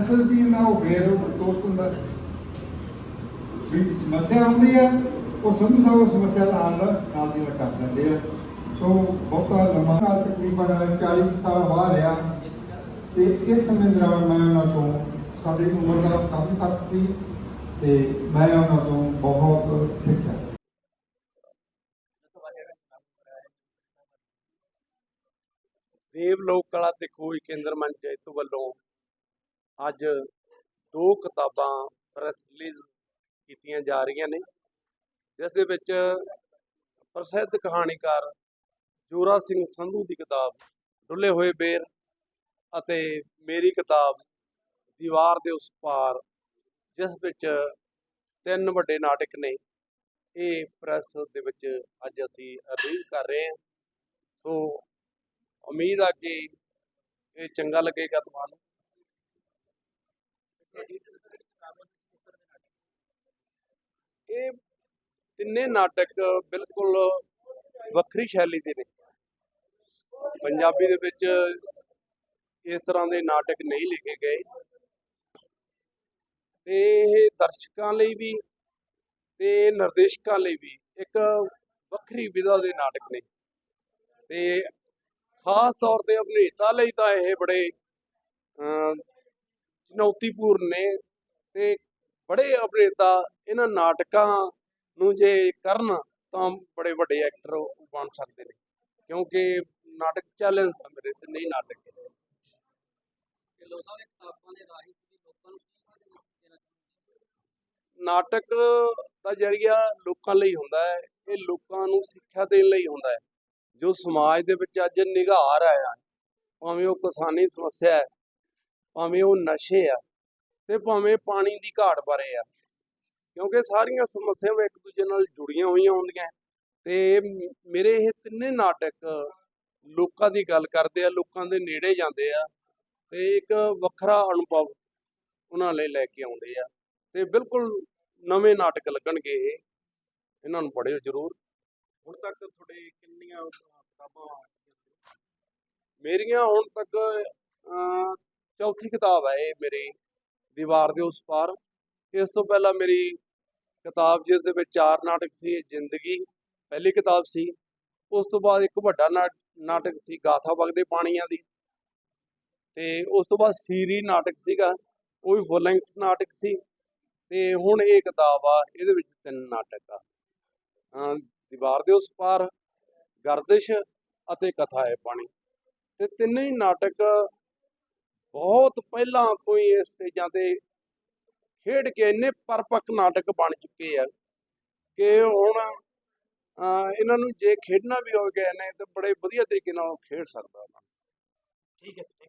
SSP ਨਾਲ ਉਹ ਫੇਰ ਉਹ ਦੋਸਤ ਹੁੰਦਾ ਵੀ ਸਮੱਸਿਆ ਆਉਂਦੀ ਆ, ਉਹ ਸੰਧੂ ਸਾਹਿਬ ਉਸ ਸਮੱਸਿਆ ਦਾ ਹੱਲ ਨਾਲ ਦੀ ਨਾਲ ਕਰ ਦਿੰਦੇ ਆ। ਸੋ ਬਹੁਤਾ ਲੰਮਾ ਨਾਲ ਤਕਰੀਬਨ 40 ਸਾਲ ਬਾਅਦ ਰਿਹਾ। ਤੇ ਇਸ ਸਮੇਂ ਦੌਰਾਨ ਮੈਂ ਉਹਨਾਂ ਤੋਂ ਸਾਡੀ ਉਮਰ ਦਾ ਕਾਫੀ ਫ਼ਰਕ ਸੀ ਤੇ ਮੈਂ ਉਹਨਾਂ ਤੋਂ ਬਹੁਤ ਸਿੱਖਿਆ। ਦੇਵ ਲੋਕ ਕਲਾ ਤੇ ਖੋਜ ਕੇਂਦਰ ਮੰਚ ਜੈਤੋ ਵੱਲੋਂ ਅੱਜ ਦੋ ਕਿਤਾਬਾਂ ਪ੍ਰੈਸ ਰਿਲੀਜ਼ ਕੀਤੀਆਂ ਜਾ ਰਹੀਆਂ ਨੇ, ਜਿਸ ਦੇ ਵਿੱਚ ਪ੍ਰਸਿੱਧ ਕਹਾਣੀਕਾਰ ਜੋਰਾ ਸਿੰਘ ਸੰਧੂ ਦੀ ਕਿਤਾਬ ਡੁੱਲੇ ਹੋਏ ਬੇਰ ਅਤੇ ਮੇਰੀ ਕਿਤਾਬ ਦੀਵਾਰ ਦੇ ਉਸ ਪਾਰ, ਜਿਸ ਵਿੱਚ ਤਿੰਨ ਵੱਡੇ ਨਾਟਕ ਨੇ। ਇਹ ਪ੍ਰੈਸ ਦੇ ਵਿੱਚ ਅੱਜ ਅਸੀਂ ਰਿਲੀਜ਼ ਕਰ ਰਹੇ ਹਾਂ। ਸੋ ਉਮੀਦ ਆ ਕਿ ਇਹ ਚੰਗਾ ਲੱਗੇਗਾ ਤੁਹਾਨੂੰ। ਇਹ ਤਿੰਨੇ ਨਾਟਕ ਬਿਲਕੁਲ ਵੱਖਰੀ ਸ਼ੈਲੀ ਦੇ ਨੇ। ਪੰਜਾਬੀ ਦੇ ਵਿੱਚ ਇਸ ਤਰ੍ਹਾਂ ਦੇ ਨਾਟਕ ਨਹੀਂ ਲਿਖੇ ਗਏ। ਤੇ ਇਹ ਦਰਸ਼ਕਾਂ ਲਈ ਵੀ ਤੇ ਨਿਰਦੇਸ਼ਕਾਂ ਲਈ ਵੀ ਇੱਕ ਵੱਖਰੀ ਵਿਧਾ ਦੇ ਨਾਟਕ ਨੇ। ਤੇ ਖਾਸ ਤੌਰ ਤੇ ਅਭਿਨੇਤਾ ਲਈ ਤਾਂ ਇਹ ਬੜੇ ਅਮ, ਚੁਣੌਤੀਪੂਰਨ ਨੇ ਤੇ ਬੜੇ ਅਭਿਨੇਤਾ ਇਹਨਾਂ ਨਾਟਕਾਂ ਨੂੰ ਜੇ ਕਰਨ ਤਾਂ ਬੜੇ ਵੱਡੇ ਐਕਟਰ ਬਣ ਸਕਦੇ ਨੇ ਕਿਉਂਕਿ ਨਾਟਕ ਚੈਲੰਜ ਆ ਮੇਰੇ ਤੇ ਨਹੀਂ ਨਾਟਕ ਨਾਟਕ ਦਾ ਜਰੀਆ ਲੋਕਾਂ ਲਈ ਹੁੰਦਾ ਹੈ ਇਹ ਲੋਕਾਂ ਨੂੰ ਸਿੱਖਿਆ ਦੇਣ ਲਈ ਹੁੰਦਾ ਹੈ। ਜੋ ਸਮਾਜ ਦੇ ਵਿੱਚ ਅੱਜ ਨਿਗਾਰ ਆਇਆ ਹੈ, ਭਾਵੇਂ ਉਹ ਕਿਸਾਨੀ ਸਮੱਸਿਆ ਹੈ ਭਾਵੇਂ ਉਹ ਨਸ਼ੇ ਆ ਤੇ ਭਾਵੇਂ ਪਾਣੀ ਦੀ ਘਾਟ ਬਾਰੇ ਆ। ਕਿਉਂਕਿ ਸਾਰੀਆਂ ਸਮੱਸਿਆਵਾਂ ਇੱਕ ਦੂਜੇ ਨਾਲ ਜੁੜੀਆਂ ਹੋਈਆਂ ਹੁੰਦੀਆਂ। ਤੇ ਮੇਰੇ ਇਹ ਤਿੰਨੇ ਨਾਟਕ ਲੋਕਾਂ ਦੀ ਗੱਲ ਕਰਦੇ ਆ ਲੋਕਾਂ ਦੇ ਨੇੜੇ ਜਾਂਦੇ ਆ ਤੇ ਇੱਕ ਵੱਖਰਾ ਅਨੁਭਵ ਉਹਨਾਂ ਲਈ ਲੈ ਕੇ ਆਉਂਦੇ ਆ। ਤੇ ਬਿਲਕੁਲ ਨਵੇਂ ਨਾਟਕ ਲੱਗਣਗੇ ਇਹ। ਇਹਨਾਂ ਨੂੰ ਪੜ੍ਹਿਓ ਜ਼ਰੂਰ। ਹੁਣ ਤੱਕ ਤੁਹਾਡੇ ਕਿੰਨੀਆਂ ਕਿਤਾਬਾਂ ਮੇਰੀਆਂ ਹੁਣ ਤੱਕ ਅਹ, ਚੌਥੀ ਕਿਤਾਬ ਹੈ ਇਹ ਮੇਰੀ ਦੀਵਾਰ ਦੇ ਉਸ ਪਾਰ। ਇਸ ਤੋਂ ਪਹਿਲਾਂ ਮੇਰੀ ਕਿਤਾਬ ਜਿਸ ਦੇ ਵਿੱਚ ਚਾਰ ਨਾਟਕ ਸੀ ਜ਼ਿੰਦਗੀ ਪਹਿਲੀ ਕਿਤਾਬ ਸੀ। ਉਸ ਤੋਂ ਬਾਅਦ ਇੱਕ ਵੱਡਾ ਨਾਟਕ ਸੀ ਗਾਥਾ ਵਗਦੇ ਪਾਣੀਆਂ ਦੀ। ਤੇ ਉਸ ਤੋਂ ਬਾਅਦ ਸੀਰੀ ਨਾਟਕ ਸੀਗਾ ਉਹ ਵੀ ਫੁੱਲ ਲੈਂਥ ਨਾਟਕ ਸੀ। ਤੇ ਹੁਣ ਇਹ ਕਿਤਾਬ ਆ, ਇਹਦੇ ਵਿੱਚ ਤਿੰਨ ਨਾਟਕ ਆ। ਦੀਵਾਰ ਦੇ ਉਸ ਪਾਰ, ਗਰਦਿਸ਼ ਅਤੇ ਕਥਾ ਹੈ ਪਾਣੀ ਤੇ ਤਿੰਨੇ ਹੀ ਨਾਟਕ ਬਹੁਤ ਪਹਿਲਾਂ ਤੋਂ ਹੀ ਇਸ ਸਟੇਜਾਂ ਤੇ ਖੇਡ ਕੇ ਇੰਨੇ ਪਰਪੱਕ ਨਾਟਕ ਬਣ ਚੁੱਕੇ ਆ ਕਿ ਹੁਣ ਇਹਨਾਂ ਨੂੰ ਜੇ ਖੇਡਣਾ ਵੀ ਹੋ ਗਿਆ ਨੇ ਤੇ ਬੜੇ ਵਧੀਆ ਤਰੀਕੇ ਨਾਲ ਖੇਡ ਸਕਦਾ ਉਹਨਾਂ ਠੀਕ ਹੈ ਸਰ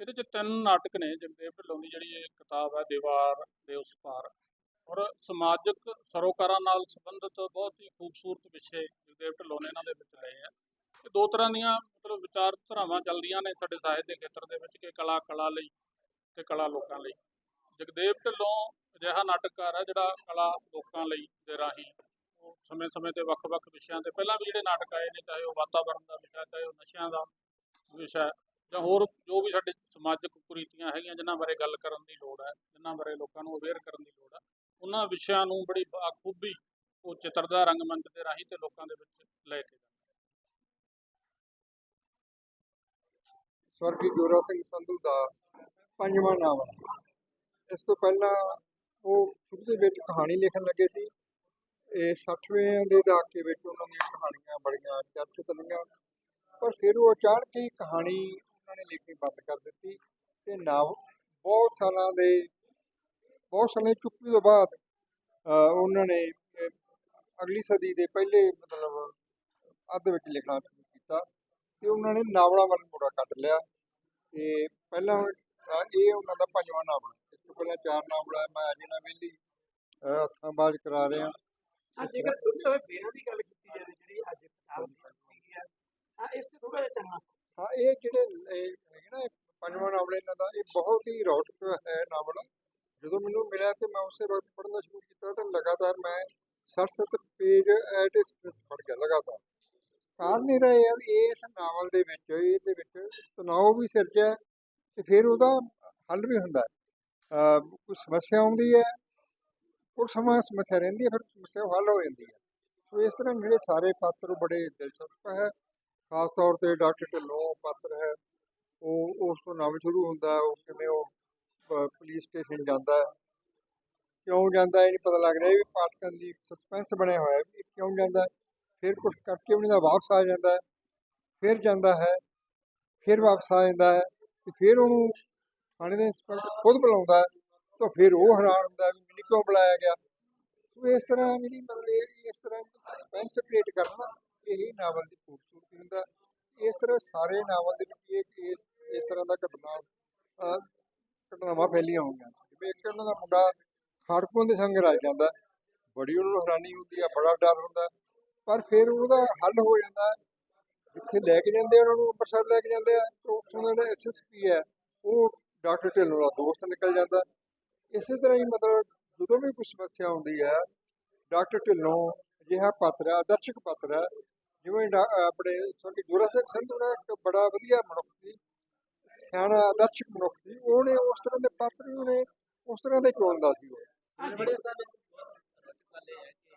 ਇਹਦੇ ਚ ਤਿੰਨ ਨਾਟਕ ਨੇ ਜਗਦੇਵ ਢਿੱਲੋਂ ਦੀ ਜਿਹੜੀ ਇਹ ਕਿਤਾਬ ਹੈ ਦੀਵਾਰ ਦੇ ਉਸ ਪਾਰ। ਔਰ ਸਮਾਜਿਕ ਸਰੋਕਾਰਾਂ ਨਾਲ ਸੰਬੰਧਿਤ ਬਹੁਤ ਹੀ ਖੂਬਸੂਰਤ ਵਿਸ਼ੇ ਜਗਦੇਵ ਢਿੱਲੋਂ ਨੇ ਇਹਨਾਂ ਦੇ ਵਿੱਚ ਲਏ ਆ। ਇਹ ਦੋ ਤਰ੍ਹਾਂ ਦੀਆਂ ਮਤਲਬ ਵਿਚਾਰਧਾਰਾਵਾਂ ਚੱਲਦੀਆਂ ਨੇ ਸਾਡੇ ਸਾਹਿਤ ਦੇ ਖੇਤਰ ਦੇ ਵਿੱਚ ਕਿ ਕਲਾ ਕਲਾ ਲਈ ਤੇ ਕਲਾ ਲੋਕਾਂ ਲਈ। ਜਗਦੇਵ ਢਿੱਲੋਂ ਅਜਿਹਾ ਨਾਟਕਕਾਰ ਹੈ ਜਿਹੜਾ ਕਲਾ ਲੋਕਾਂ ਲਈ ਦੇ ਰਾਹੀਂ ਉਹ ਸਮੇਂ-ਸਮੇਂ ਤੇ ਵੱਖ-ਵੱਖ ਵਿਸ਼ਿਆਂ ਤੇ ਪਹਿਲਾਂ ਵੀ ਜਿਹੜੇ ਨਾਟਕ ਆਏ ਨੇ, ਚਾਹੇ ਉਹ ਵਾਤਾਵਰਣ ਦਾ ਵਿਸ਼ਾ, ਚਾਹੇ ਉਹ ਨਸ਼ਿਆਂ ਦਾ ਵਿਸ਼ਾ ਜਾਂ ਹੋਰ ਜੋ ਵੀ ਸਾਡੇ ਸਮਾਜਿਕ ਕੁਰੀਤੀਆਂ ਹੈਗੀਆਂ, ਜਿਨ੍ਹਾਂ ਬਾਰੇ ਗੱਲ ਕਰਨ ਦੀ ਲੋੜ ਹੈ, ਜਿਨ੍ਹਾਂ ਬਾਰੇ ਲੋਕਾਂ ਨੂੰ ਅਵੇਅਰ ਕਰਨ ਦੀ ਲੋੜ ਹੈ ਉਹਨਾਂ ਵਿਸ਼ਿਆਂ ਨੂੰ ਬੜੀ ਬਾਖੂਬੀ ਉਹ ਚਿੱਤਰਦਾ ਰੰਗਮੰਚ ਦੇ ਰਾਹੀਂ ਤੇ ਲੋਕਾਂ ਦੇ ਵਿੱਚ ਲੈ ਕੇ ਸਵਰਗੀ ਜੋਰਾ ਸਿੰਘ ਸੰਧੂ ਦਾ ਪੰਜਵਾਂ ਨਾਵਲ। ਇਸ ਤੋਂ ਪਹਿਲਾਂ ਉਹ ਸ਼ੁਰੂ ਦੇ ਵਿੱਚ ਕਹਾਣੀ ਲਿਖਣ ਲੱਗੇ ਸੀ। ਇਹ 60ਵੇਂ ਦੇ ਦਹਾਕੇ ਵਿੱਚ ਉਹਨਾਂ ਦੀਆਂ ਕਹਾਣੀਆਂ ਬੜੀਆਂ ਚਰਚਿਤ ਰਹੀਆਂ। ਪਰ ਫਿਰ ਉਹ ਅਚਾਨਕ ਹੀ ਕਹਾਣੀ ਉਹਨਾਂ ਨੇ ਲਿਖਣੀ ਬੰਦ ਕਰ ਦਿੱਤੀ ਤੇ ਨਾਵ ਬਹੁਤ ਸਾਲਾਂ ਦੇ ਬਹੁਤ ਸਾਲਾਂ ਦੀ ਚੁੱਪੀ ਤੋਂ ਬਾਅਦ ਉਹਨਾਂ ਨੇ ਅਗਲੀ ਸਦੀ ਦੇ ਪਹਿਲੇ ਮਤਲਬ ਅੱਧ ਵਿੱਚ ਲਿਖਣਾ ਸ਼ੁਰੂ ਕੀਤਾ ਤੇ ਉਹਨਾਂ ਨੇ ਨਾਵਲਾਂ ਵੱਲ ਮੋੜਾ ਕੱਢ ਲਿਆ ਤੇ ਪਹਿਲਾਂ ਇਹ ਉਹਨਾਂ ਦਾ ਪੰਜਵਾਂ ਨਾਵਲ ਹੈ। ਇਸ ਤੋਂ ਪਹਿਲਾਂ ਚਾਰ ਨਾਵਲ ਹੈ ਮੈਂ ਅਜੇ ਨਾ ਵੇਲੀ ਹੱਥਾਂ ਬਾਜ ਕਰਾ ਰਿਹਾ। ਜੇਕਰ ਡੁੱਲੇ ਹੋਏ ਬੇਰਾਂ ਦੀ ਗੱਲ ਕੀਤੀ ਜਾਵੇ ਜਿਹੜੀ ਅੱਜ ਕਿਤਾਬ ਦੀ ਕੀਤੀ ਹੈ ਆ ਇਸ ਤੇ ਥੋੜਾ ਜਿਹਾ ਚੱਲਣਾ ਹਾਂ ਇਹ ਜਿਹੜੇ ਇਹ ਹੈਗੇ ਨਾ ਪੰਜਵਾਂ ਨਾਵਲ ਇਹਨਾਂ ਦਾ ਇਹ ਬਹੁਤ ਹੀ ਰੌਚਕ ਹੈ ਨਾਵਲ। ਜਦੋਂ ਮੈਨੂੰ ਮਿਲਿਆ ਤੇ ਮੈਂ ਉਸੇ ਵਕਤ ਪੜ੍ਹਨਾ ਸ਼ੁਰੂ ਕੀਤਾ ਤੇ ਲਗਾਤਾਰ ਮੈਂ 60 70 ਪੇਜ ਐਟ ਇਸ ਪੜ੍ਹ ਗਿਆ ਲਗਾਤਾਰ। ਕਾਰਨ ਇਹਦਾ ਇਹ ਹੈ ਇਸ ਨਾਵਲ ਦੇ ਵਿੱਚ, ਇਹਦੇ ਵਿੱਚ ਤਣਾਅ ਵੀ ਸਿਰਜਿਆ ਤੇ ਫਿਰ ਉਹਦਾ ਹੱਲ ਵੀ ਹੁੰਦਾ ਹੈ। ਕੋਈ ਸਮੱਸਿਆ ਆਉਂਦੀ ਹੈ ਕੁਝ ਸਮਾਂ ਸਮੱਸਿਆ ਰਹਿੰਦੀ ਹੈ, ਫਿਰ ਸਮੱਸਿਆ ਹੱਲ ਹੋ ਜਾਂਦੀ ਹੈ। ਸੋ ਇਸ ਤਰ੍ਹਾਂ ਜਿਹੜੇ ਸਾਰੇ ਪਾਤਰ ਬੜੇ ਦਿਲਚਸਪ ਹੈ। ਖਾਸ ਤੌਰ ਤੇ ਡਾਕਟਰ ਢਿੱਲੋਂ ਪਾਤਰ ਹੈ, ਉਹ ਉਸ ਤੋਂ ਨਾਵਲ ਸ਼ੁਰੂ ਹੁੰਦਾ, ਉਹ ਕਿਵੇਂ ਉਹ ਪੁਲਿਸ ਸਟੇਸ਼ਨ ਜਾਂਦਾ ਹੈ। ਕਿਉਂ ਜਾਂਦਾ ਇਹ ਨਹੀਂ ਪਤਾ ਲੱਗ ਰਿਹਾ ਵੀ ਪਾਠਕਾਂ ਦੀ ਸਸਪੈਂਸ ਬਣਿਆ ਹੋਇਆ ਹੈ ਵੀ ਕਿਉਂ ਜਾਂਦਾ ਫਿਰ ਕੁਝ ਕਰਕੇ ਉਹਨੇ ਦਾ ਵਾਪਸ ਆ ਜਾਂਦਾ ਹੈ। ਫਿਰ ਜਾਂਦਾ ਹੈ, ਫਿਰ ਵਾਪਸ ਆ ਜਾਂਦਾ ਹੈ ਤੇ ਫਿਰ ਉਹਨੂੰ ਥਾਣੇ ਦੇ ਇੰਸਪੈਕਟਰ ਖੁਦ ਬੁਲਾਉਂਦਾ ਤਾਂ ਫਿਰ ਉਹ ਹੈਰਾਨ ਹੁੰਦਾ ਵੀ ਮੈਨੂੰ ਕਿਉਂ ਬੁਲਾਇਆ ਗਿਆ। ਸੋ ਇਸ ਤਰ੍ਹਾਂ ਜਿਹੜੀ ਮਤਲਬ ਇਸ ਤਰ੍ਹਾਂ ਸਸਪੈਂਸ ਕ੍ਰੀਏਟ ਕਰਨਾ ਇਹੀ ਨਾਵਲ ਦੀ ਖੂਬਸੂਰਤੀ ਹੁੰਦਾ ਇਸ ਤਰ੍ਹਾਂ ਸਾਰੇ ਨਾਵਲ ਦੇ ਵਿੱਚ ਇਹ ਇਸ ਤਰ੍ਹਾਂ ਦਾ ਘਟਨਾ ਘਟਨਾਵਾਂ ਫੈਲੀਆਂ ਹੋਈਆਂ। ਜਿਵੇਂ ਇੱਕ ਉਹਨਾਂ ਦਾ ਮੁੰਡਾ ਖਾੜਕੂਆਂ ਦੇ ਸੰਗ ਰਲ ਜਾਂਦਾ। ਹੈ। ਬੜੀ ਉਹਨੂੰ ਹੈਰਾਨੀ ਹੁੰਦੀ ਹੈ ਬੜਾ ਡਰ ਹੁੰਦਾ। ਪਰ ਫਿਰ ਉਹਦਾ ਹੱਲ ਹੋ ਜਾਂਦਾ। ਜਿੱਥੇ ਲੈ ਕੇ ਜਾਂਦੇ ਉਹਨਾਂ ਨੂੰ ਅੰਮ੍ਰਿਤਸਰ ਲੈ ਕੇ ਜਾਂਦੇ ਆ, ਤੇ ਉੱਥੋਂ ਦਾ ਜਿਹੜਾ ਐਸਐਸਪੀ ਹੈ, ਉਹ ਡਾਕਟਰ ਢਿੱਲੋਂ ਦਾ ਦੋਸਤ ਨਿਕਲ ਜਾਂਦਾ। ਇਸੇ ਤਰ੍ਹਾਂ ਹੀ ਮਤਲਬ ਜਦੋਂ ਵੀ ਕੋਈ ਸਮੱਸਿਆ ਆਉਂਦੀ ਹੈ, ਡਾਕਟਰ ਢਿੱਲੋਂ ਅਜਿਹਾ ਪਾਤਰ ਹੈ, ਆਦਰਸ਼ਕ ਪਾਤਰ ਹੈ। ਜਿਵੇਂ ਆਪਣੇ ਸੋਰੀ ਗੁਰੂ ਸਿੰਘ ਸੰਧੂ ਦਾ ਇੱਕ ਬੜਾ ਵਧੀਆ ਮਨੁੱਖ ਸੀ। ਸਿਆਣਾ ਆਦਰਸ਼ਕ ਮਨੁੱਖ ਸੀ ਉਹਨੇ ਉਸ ਤਰ੍ਹਾਂ ਦੇ ਪਾਤਰ ਵੀ ਉਹਨੇ ਉਸ ਤਰ੍ਹਾਂ ਦੇ ਚੁਣਦਾ ਸੀ ਉਹ ਬੜੇ ਹੈ ਕਿ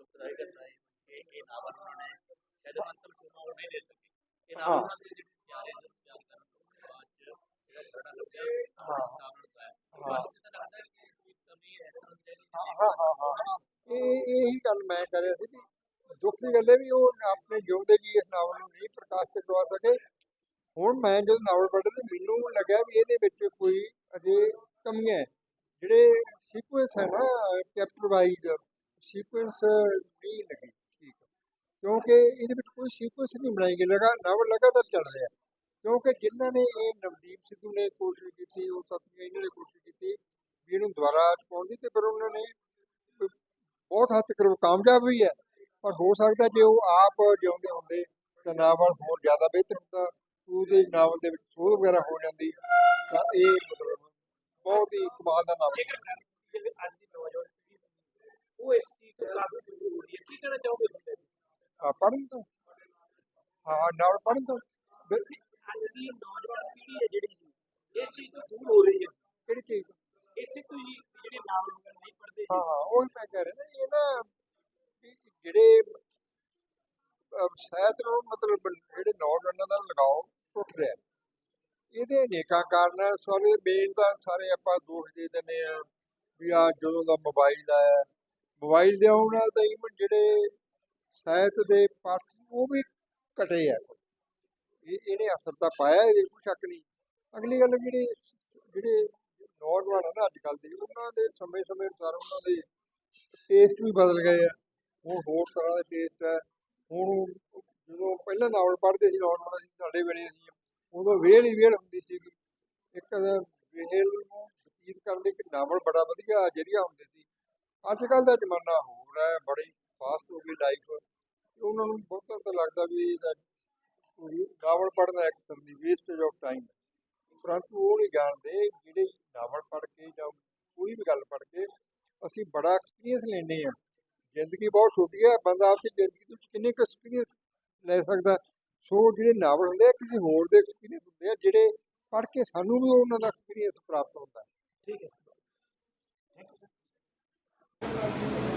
ਦੁਖਦਾਈ ਘਟਨਾ ਹੈ ਕਿ ਇਹ ਨਾਵਲ ਉਹਨਾਂ ਨੇ ਸ਼ਾਇਦ ਅੰਤਮ ਸੂਮਾ ਉਹ ਨਹੀਂ ਦੇ ਸਕੇ ਇਹ ਨਾਵਲ ਹਾਂ। ਉਹਨਾਂ ਦੇ ਜਿਹੜੇ ਪਿਆਰੇ ਨੂੰ ਪਿਆਰ ਕਰਨ ਤੋਂ ਬਾਅਦ ਚ ਜਿਹੜਾ ਸਾਡਾ ਲੱਗਿਆ ਹਾਂ। ਹਾਂ। ਤੁਹਾਨੂੰ ਕਿਤੇ ਲੱਗਦਾ ਹੈ ਕਿ ਕੋਈ ਕਮੀ ਹੈ ਇਸ ਤਰ੍ਹਾਂ ਦੀ ਹਾਂ ਹਾਂ ਹਾਂ ਹਾਂ ਹਾਂ। ਇਹ ਇਹੀ ਗੱਲ ਮੈਂ ਕਰ ਰਿਹਾ ਸੀ ਕਿ ਦੁੱਖ ਦੀ ਗੱਲ ਹੈ ਵੀ ਉਹ ਆਪਣੇ ਜਿਉਂਦੇ ਜੀ ਇਸ ਨਾਵਲ ਨੂੰ ਨਹੀਂ ਪ੍ਰਕਾਸ਼ ਤੇ ਕਰਵਾ ਸਕੇ ਹੁਣ ਮੈਂ ਜਦੋਂ ਨਾਵਲ ਪੜ੍ਹਦਾ ਤੇ ਮੈਨੂੰ ਲੱਗਿਆ ਵੀ ਇਹਦੇ ਵਿੱਚ ਕੋਈ ਅਜੇ ਕਮੀਆਂ ਹੈ। ਜਿਹੜੇ ਸੀਕੁਐਂਸ ਹੈ ਨਾ ਚੈਪਟਰ ਵਾਈਜ਼ ਸੀਕੁਐਂਸ ਨਹੀਂ ਲੱਗੀ, ਠੀਕ ਕਿਉਂਕਿ ਇਹਦੇ ਵਿੱਚ ਕੋਈ ਸੀਕੁਐਂਸ ਨਹੀਂ ਬਣਾਈ ਗਈ, ਲਗਾ ਨਾਵਲ ਲਗਾਤਾਰ ਚੱਲ ਰਿਹਾ। ਕਿਉਂਕਿ ਜਿਨ੍ਹਾਂ ਨੇ ਇਹ ਨਵਦੀਪ ਸਿੱਧੂ ਨੇ ਕੋਸ਼ਿਸ਼ ਕੀਤੀ, ਉਹ ਸਤਿਗੁਰੂ ਇਹਨਾਂ ਨੇ ਕੋਸ਼ਿਸ਼ ਕੀਤੀ ਵੀ ਇਹਨੂੰ ਦੁਬਾਰਾ ਚੁਣਾਉਣ ਦੀ, ਤੇ ਪਰ ਉਹਨਾਂ ਨੇ ਬਹੁਤ ਹੱਦ ਤੱਕ ਕਾਮਯਾਬ ਵੀ ਹੈ। ਪਰ ਹੋ ਸਕਦਾ ਜੇ ਉਹ ਆਪ ਜਿਉਂਦੇ ਹੁੰਦੇ, ਤਾਂ ਨਾਵਲ ਹੋਰ ਜ਼ਿਆਦਾ ਬਿਹਤਰ ਹੁੰਦਾ। ਉਹਦੇ ਨਾਵਲ ਦੇ ਵਿੱਚ ਸੋਧ ਵਗੈਰਾ ਹੋ ਜਾਂਦੀ ਤਾਂ ਇਹ ਮਤਲਬ ਬਹੁਤ ਹੀ ਕਮਾਲ ਦਾ ਨਾਵਲ ਕਰੀਏ ਅੱਜ ਦੀ ਨੌਜਵਾਨ ਪੀੜ੍ਹੀ ਉਹ ਇਸ ਚੀਜ਼ ਤੋਂ ਕਾਫੀ ਦੂਰ ਹੋ ਰਹੀ ਹੈ ਕੀ ਕਹਿਣਾ ਚਾਹੋਗੇ ਤੁਸੀਂ ਆ ਪੜ੍ਹਨ ਤੋਂ। ਹਾਂ ਨਾਵਲ ਪੜ੍ਹਨ ਤੋਂ। ਅੱਜ ਦੀ ਨੌਜਵਾਨ ਪੀੜ੍ਹੀ ਹੈ ਜਿਹੜੀ ਇਸ ਚੀਜ਼ ਤੋਂ ਦੂਰ ਹੋ ਰਹੀ ਹੈ। ਕਿਹੜੀ ਚੀਜ਼ ਤੋਂ? ਇਸੇ ਤੋਂ ਹੀ ਜਿਹੜੇ ਨਾਵਲ ਵਗੈਰਾ ਨਹੀਂ ਪੜ੍ਹਦੇ ਹਾਂ ਹਾਂ ਉਹ ਮੈਂ ਕਹਿ ਰਿਹਾ ਨਾ ਇਹ ਨਾ ਜਿਹੜੇ ਅਹ, ਸਾਹਿਤ ਨੂੰ ਮਤਲਬ ਜਿਹੜੇ ਨੌਜਵਾਨਾਂ ਦਾ ਲਗਾਓ ਟੁੱਟ ਰਿਹਾ ਇਹਦੇ ਅਨੇਕਾਂ ਕਾਰਨ ਹੈ। ਸਾਰੇ ਮੇਨ ਤਾਂ ਸਾਰੇ ਆਪਾਂ ਦੋਸ਼ ਦੇ ਦਿੰਦੇ ਆ ਵੀ ਆ ਜਦੋਂ ਦਾ ਮੋਬਾਈਲ ਆਇਆ। ਮੋਬਾਈਲ ਦੇ ਆਉਣ ਨਾਲ ਤਾਂ even ਜਿਹੜੇ ਸਾਹਿਤ ਦੇ ਪਾਠ ਉਹ ਵੀ ਘਟੇ ਆ। ਇਹ, ਇਹਨੇ ਅਸਰ ਤਾਂ ਪਾਇਆ, ਇਹਦੇ ਕੋਈ ਸ਼ੱਕ ਨਹੀਂ। ਅਗਲੀ ਗੱਲ ਜਿਹੜੀ, ਜਿਹੜੇ ਨੌਜਵਾਨ ਆ ਨਾ ਅੱਜ ਕੱਲ੍ਹ ਦੇ, ਉਹਨਾਂ ਦੇ ਸਮੇਂ ਸਮੇਂ ਅਨੁਸਾਰ ਉਹਨਾਂ ਦੇ ਟੇਸਟ ਵੀ ਬਦਲ ਗਏ ਆ। ਹੁਣ ਹੋਰ ਤਰ੍ਹਾਂ ਦੇ ਟੇਸਟ ਹੈ ਹੁਣ ਜਦੋਂ ਪਹਿਲਾਂ ਨਾਵਲ ਪੜ੍ਹਦੇ ਸੀ ਨੌਜਵਾਨ ਅਸੀਂ ਸਾਡੇ ਵੇਲੇ ਅਸੀਂ ਉਦੋਂ ਵੇਲ ਹੀ ਵੇਲ ਹੁੰਦੀ ਸੀ। ਇੱਕ ਵੇਲ ਨੂੰ ਬਤੀਤ ਕਰਨ ਦੇ ਇੱਕ ਨਾਵਲ ਬੜਾ ਵਧੀਆ ਜਰੀਆ ਹੁੰਦੇ ਸੀ। ਅੱਜ ਕੱਲ੍ਹ ਦਾ ਜ਼ਮਾਨਾ ਹੋਰ ਹੈ, ਬੜੀ ਫਾਸਟ ਹੋ ਗਈ ਲਾਈਫ ਉਹਨਾਂ ਨੂੰ ਬਹੁਤਾ ਤਾਂ ਲੱਗਦਾ ਵੀ ਇਹਦਾ ਨਾਵਲ ਪੜ੍ਹਨਾ ਇੱਕ ਤਰ੍ਹਾਂ ਦੀ ਵੇਸਟੇਜ ਆਫ ਟਾਈਮ ਪਰੰਤੂ ਉਹ ਨਹੀਂ ਜਾਣਦੇ ਜਿਹੜੇ ਨਾਵਲ ਪੜ੍ਹ ਕੇ ਜਾਂ ਕੋਈ ਵੀ ਗੱਲ ਪੜ੍ਹ ਕੇ ਅਸੀਂ ਬੜਾ ਐਕਸਪੀਰੀਅੰਸ ਲੈਂਦੇ ਆ ਜ਼ਿੰਦਗੀ ਬਹੁਤ ਛੋਟੀ ਹੈ, ਬੰਦਾ ਆਪਣੀ ਜ਼ਿੰਦਗੀ ਦੇ ਕਿੰਨੇ ਕੁ ਐਕਸਪੀਰੀਅੰਸ ਲੈ ਸਕਦਾ। ਸੋ ਜਿਹੜੇ ਨਾਵਲ ਹੁੰਦੇ ਆ, ਕਿਸੇ ਹੋਰ ਦੇ ਐਕਸਪੀਰੀਅੰਸ ਹੁੰਦੇ ਆ, ਜਿਹੜੇ ਪੜ੍ਹ ਕੇ ਸਾਨੂੰ ਵੀ ਉਹਨਾਂ ਦਾ ਐਕਸਪੀਰੀਅੰਸ ਪ੍ਰਾਪਤ ਹੁੰਦਾ। ਠੀਕ ਹੈ ਸਰ। Thank you sir